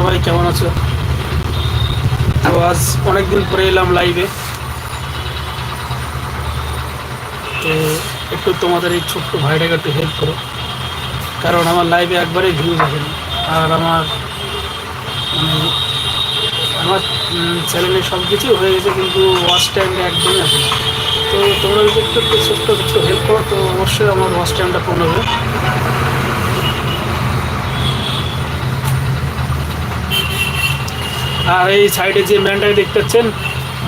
সবাই কেমন আছো? তো আজ অনেকদিন পরে এলাম লাইভে তো একটু তোমাদের এই ছোট্ট ভাইটাকে একটু হেল্প করো। কারণ আমার লাইভে একবারেই ভিউজ আসেনি আর আমার মানে আমার চ্যানেলে সব কিছু হয়ে গেছে, কিন্তু ওয়াচ টাইমটা একদমই আসে না। তো তোমরা যদি একটু একটু ছোট্ট কিছু হেল্প করো, তো অবশ্যই আমার ওয়াচ টাইমটা পূর্ণ হবে। আর এই সাইডে যে ম্যানটাকে দেখতে পাচ্ছেন,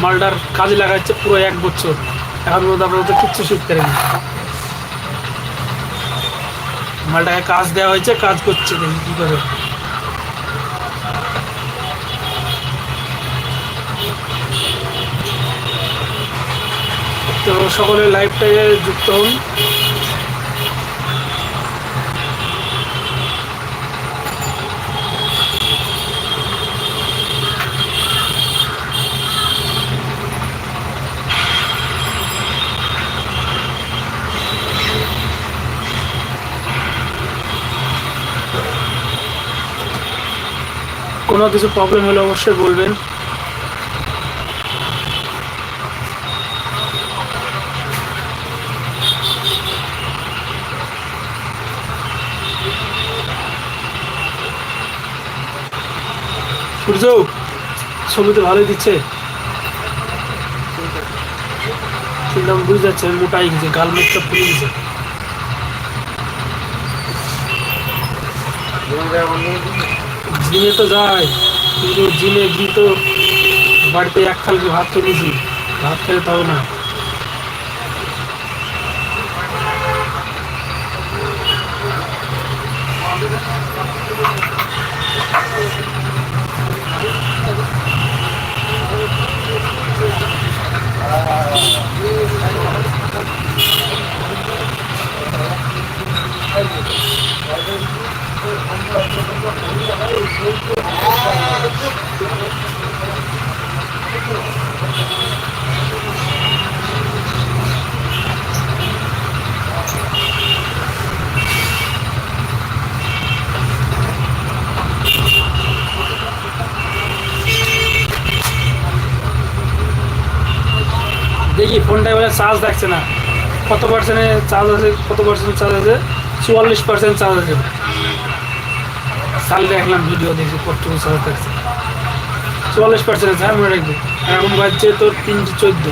মালটার কাজে লাগাচ্ছে পুরো এক বছর। এখন পর্যন্ত আপাতত কিচ্ছু শিখতে পারেনি। মালটাকে কাজ দেওয়া হয়েছে, কাজ করছে কী করে। তো সকলে লাইভটাকে যুক্ত হন। কোনো কিছু প্রবলেম হলে অবশ্যই বলবেন। সূর্য, ছবিতে ভালোই দিচ্ছে। কিন্তু বুঝতে যাচ্ছে মোটাই গেছে, গাল মুখটা ফুলে গেছে। জিমে তো যাই, কিন্তু জিমে গিয়ে তো বাড়িতে এক খাল ভাত খেয়েছি ভাত খেলে তাও না। দেখি ফোনটা এবারে চার্জ দেখছে না। কত পার্সেন্টে চার্জ আছে? কত পার্সেন্ট চার্জ আছে? চুয়াল্লিশ পার্সেন্ট চার্জ আছে। কাল দেখলাম ভিডিও দেখি কতটুকু চার্জ থাকছে। চুয়াল্লিশ পার্সেন্ট আছে হ্যাঁ রাখবে। এখন বাজছে তোর তিনটে চোদ্দ।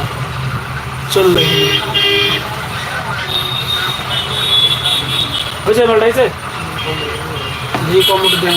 চলবে হয়েছে মালটা, হয়েছে? কম্পিউটার দেন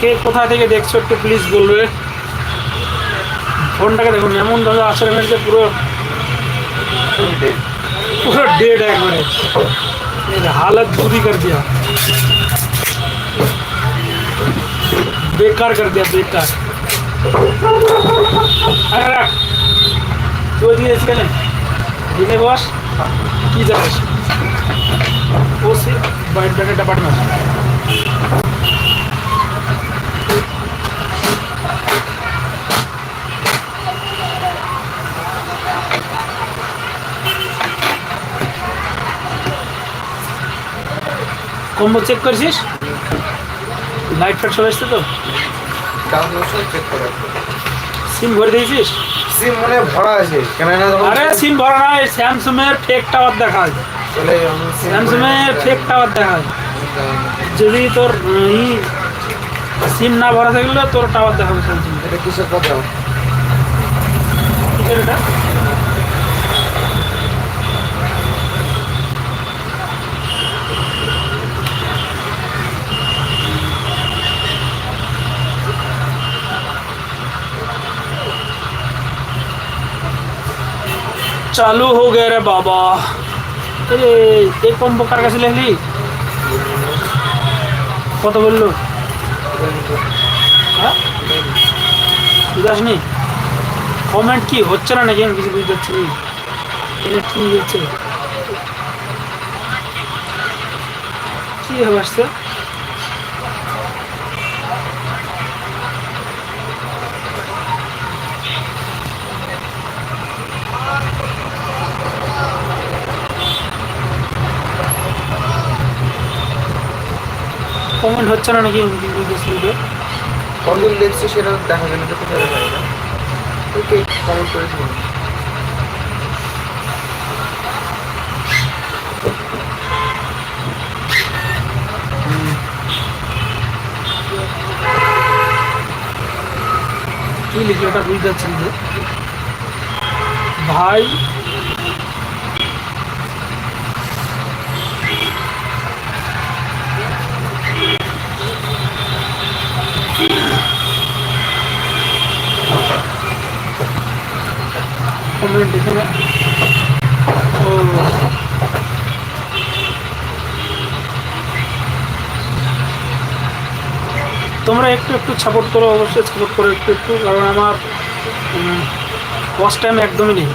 কে কোথা থেকে দেখছো একটু প্লিজ বলবে ফোনটাকে দেখুন এমন ভাবে আচরণ হয়েছে পুরো পুরো डेड একবারে এর हालत बुरी कर दिया बेकार कर दिया बेकार আরে রাখ তুই দিয়ে এসকেলে দিনে বস কি জানিস ও সে বাইট ব্যাগের ডাপাট না কম্বো চেক করেছিস? লাইট ফাইট চলে এসছে তো? সিম ভরে দিয়েছিস? সিম মনে ভরা আছে কেন না আরে সিম ভরা নাই স্যামসুং এর ফেক টাওয়ার দেখা আছে স্যামসুং এর ফেক টাওয়ার দেখায়। যদি তোর ই সিম না ভরা থাকলে তোর টাওয়ার দেখাবে স্যামসুং এটা কিসের কথা এটা चालू हो गया रे बाबा এই যে এই কম্বো কার কাছে লেখলি কত বলল? আসনি বুঝাসনি কমেন্ট কি? হচ্ছে না নাকি? আমি কিছু বুঝতে পারছি এটা হচ্ছে কি হবে আসছে? কমেন্ট হচ্ছে না নাকি না। দেখছি সেটা দেখা তো কোথায় দেখা না ওকে কমেন্ট কি লিখলো ওটা বুঝতে পারছি না যে। ভাই তোমরা একটু একটু সাপোর্ট করো অবশ্যই সাপোর্ট করো একটু একটু কারণ আমার ওয়াচ টাইম একদমই নেই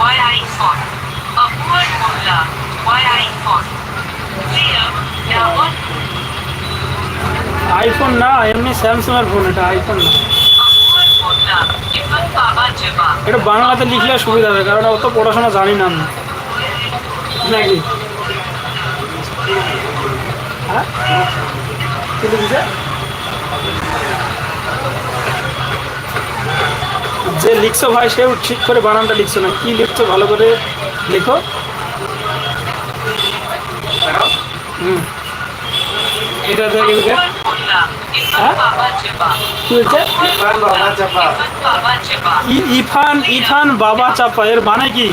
why iPhone? Upward Molla, why iPhone? IPhone না এমনি স্যামসাং এর ফোন এটা আইফোন না. এটা বাংলাতে লিখলে সুবিধা হবে কারণ অত পড়াশোনা জানি না আমি। নাকি? হ্যাঁ? যে লিখছো ভাই সেও ঠিক করে বানানটা লিখছো না। কি লিখছো ভালো করে লেখো। হুম। এটা দেখে ইফান ইফান বাবা চাপা এর মানে কি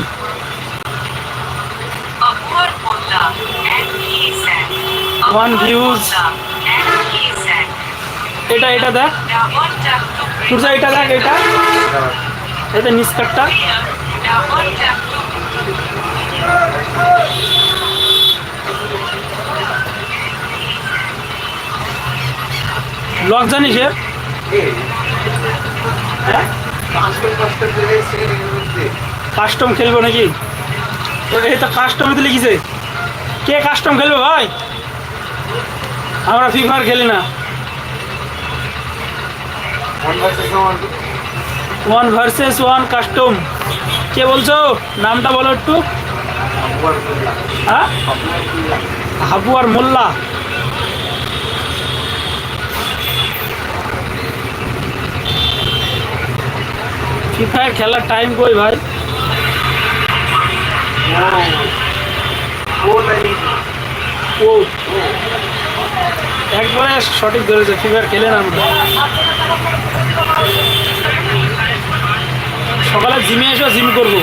and Kisan. এটা এটা দেখ সূর্য এটা দেখ এটা এটা নিষ্কাটটা ব্লগ জানিস এর কাস্টম খেলব নাকি? এই তো কাস্টমে তো লিখেছে। কে কাস্টম খেলবে ভাই? আমরা ফ্রি ফায়ার খেলি না। ওয়ান ভার্সেস ওয়ান কাস্টম কে বলছো? নামটা বলো একটু। হ্যাঁ? হাবু আর মোল্লা। ফ্রি ফায়ার খেলার টাইম কই ভাই? ও একবারে সঠিক ধরেছে ফ্রি ফায়ার খেলে না আমরা। সকালে জিমে এসো, জিম করব।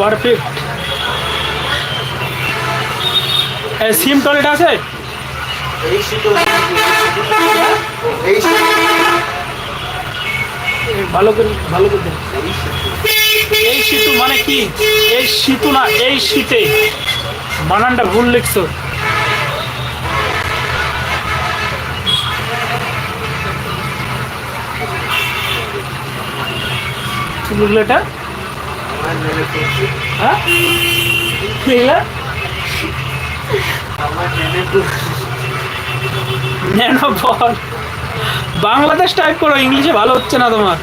পারফেক্ট সিম টয়লেট আছে? ভালো করে ভালো করে এই শীতু মানে কি? এই শীতু না, এই শীতে। বানানটা ভুল লিখছো। কি লিখলো এটা? হ্যাঁ কি লিখলে আমার মেনে করছি ন্যানো বল বাংলাদেশ টাইপ করো ইংলিশে ভালো হচ্ছে না তোমার।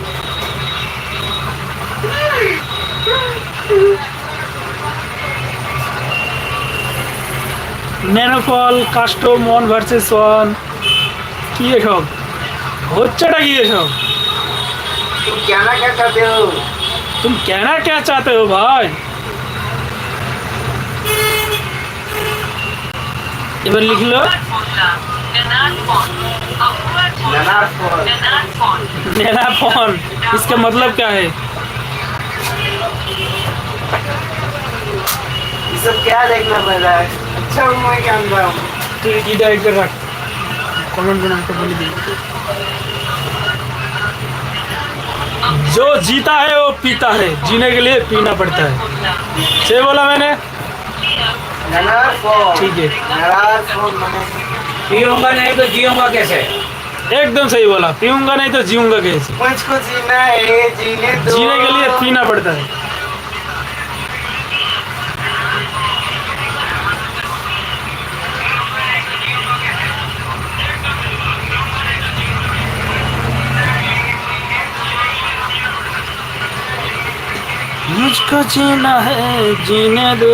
ন্যানোফল কাস্টম ওয়ান ভার্সেস ওয়ান কি এসব? হচ্ছেটা কি এসব? তুমি কেনা কে চাতে হো ভাই? Nanan Phone. मेरा फोन इसका मतलब क्या है ये सब क्या देखना पड़ रहा है अच्छा हूँ मैं क्या अंधा हूँ তুই ইটা একবার রাখ কমেন্ট করে একটা বলে দিই जो जीता है वो पीता है जीने के लिए पीना पड़ता है सही बोला मैंने ननार फोन ठीक है। पीऊँगा नहीं तो जीऊँगा कैसे? एकदम सही बोला। पीऊँगा नहीं तो जीऊँगा कैसे? मुझको जीना है जीने दो। जीने के लिए पीना पड़ता है। मुझको जीना है जीने दो।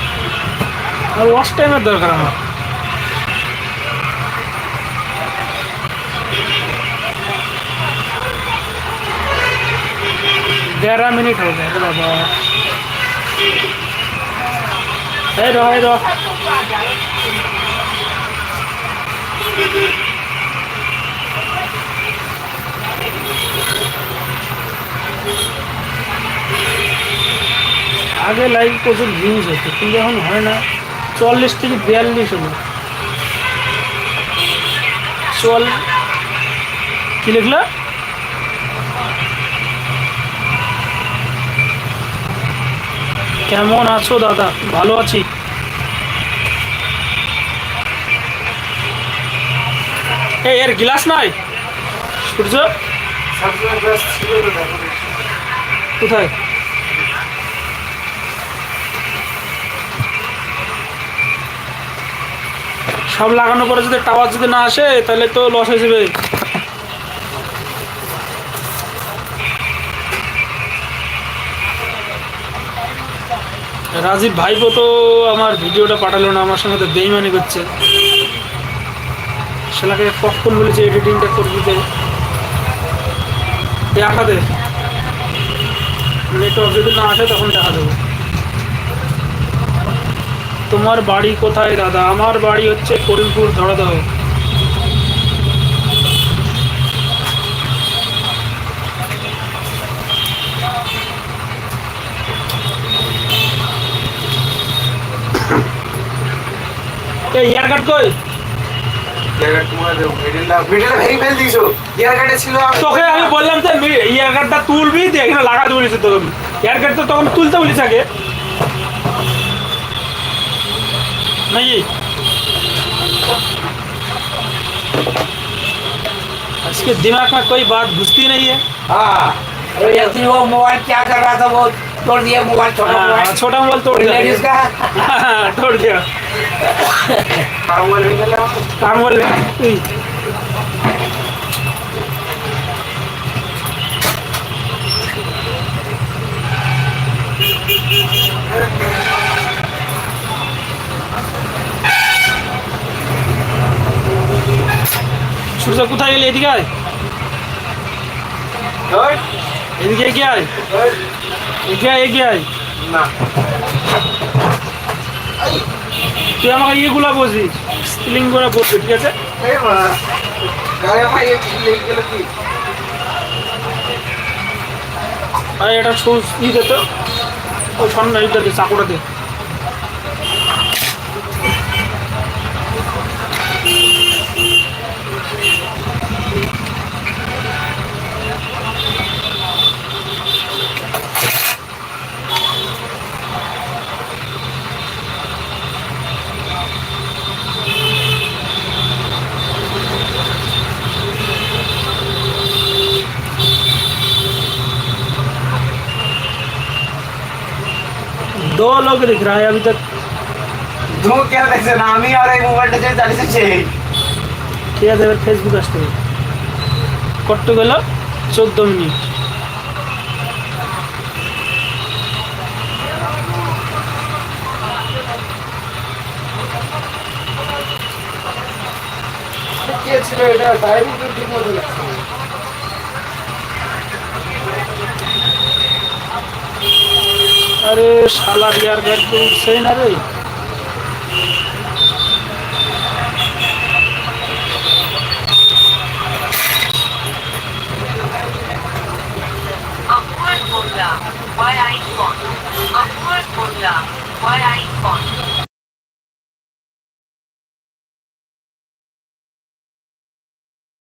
আর ওয়াশ টাইমের দরকার আমার। দেড়া মিনিট হয়ে যায় বাবা। এই রো আগে লাইক প্রচুর ভিউজ হতো, কিন্তু এখন হয় না। চল্লিশ থেকে বিয়াল্লিশ হলো। চল কি লিখলো? কেমন আছো দাদা? ভালো আছি। এই এর গ্লাস নাই? সূর্য কোথায়? সব লাগানোর পরে যদি টাওয়ার যদি না আসে, তাহলে তো লস হয়ে যাবে। রাজীব ভাইপো তো আমার ভিডিওটা পাঠালো না, আমার সঙ্গে তো বেইমানি করছে। সেলাকে কখন বলেছে এডিটিংটা করে দিতে দেখা দে। নেটওয়ার্ক যদি না আসে, তখন দেখা দেবো। তোমার বাড়ি কোথায়, দাদা? আমার বাড়ি হচ্ছে করিমপুর, ধরাদহ। এই ইয়ার কাট কই? তোকে আমি বললাম যে ইয়ার কাটটা তুলবি দিয়ে এখানে লাগাতে বলেছি তোকে ইয়ার কাট তো তখন তুলতে বলিস আগে। नहीं। इसके दिमाग में कोई बात घुसती नहीं है। हाँ।, हाँ। वो मोबाइल क्या कर रहा था वो तोड़ दिया मोबाइल छोटा हाँ, मोबाइल। छोटा मोबाइल तोड़ दिया। लेडीज़ का? हाँ, तोड़ दिया। कार्मोल में। সুযোগ কোথায় গেলি? এদিকে আয়। এদিকে এগিয়ে আয়। এগিয়ে এগিয়ে আয়। না। তুই আমাকে ইয়েগুলো বসিস স্টিলিংগুলা বসবি ঠিক আছে? আরে এটা শুজ ইয়ে দে তো ওই সন্ধ্যা ইয়ে দে চাকুটা দিয়ে दो लोग दिख रहा है अभी तक। दो क्या देख सकते আমি আর এই মোবাইলটা দিয়ে চালিয়ে যাচ্ছি ঠিক আছে এবার ফেসবুক আসতে কত গেল চোদ্দ মিনিট কে ছিল এটা টাইমিং ঠিক মতো আরে শালা ইয়ার গাড়ি তো উঠছেই না রে why icon?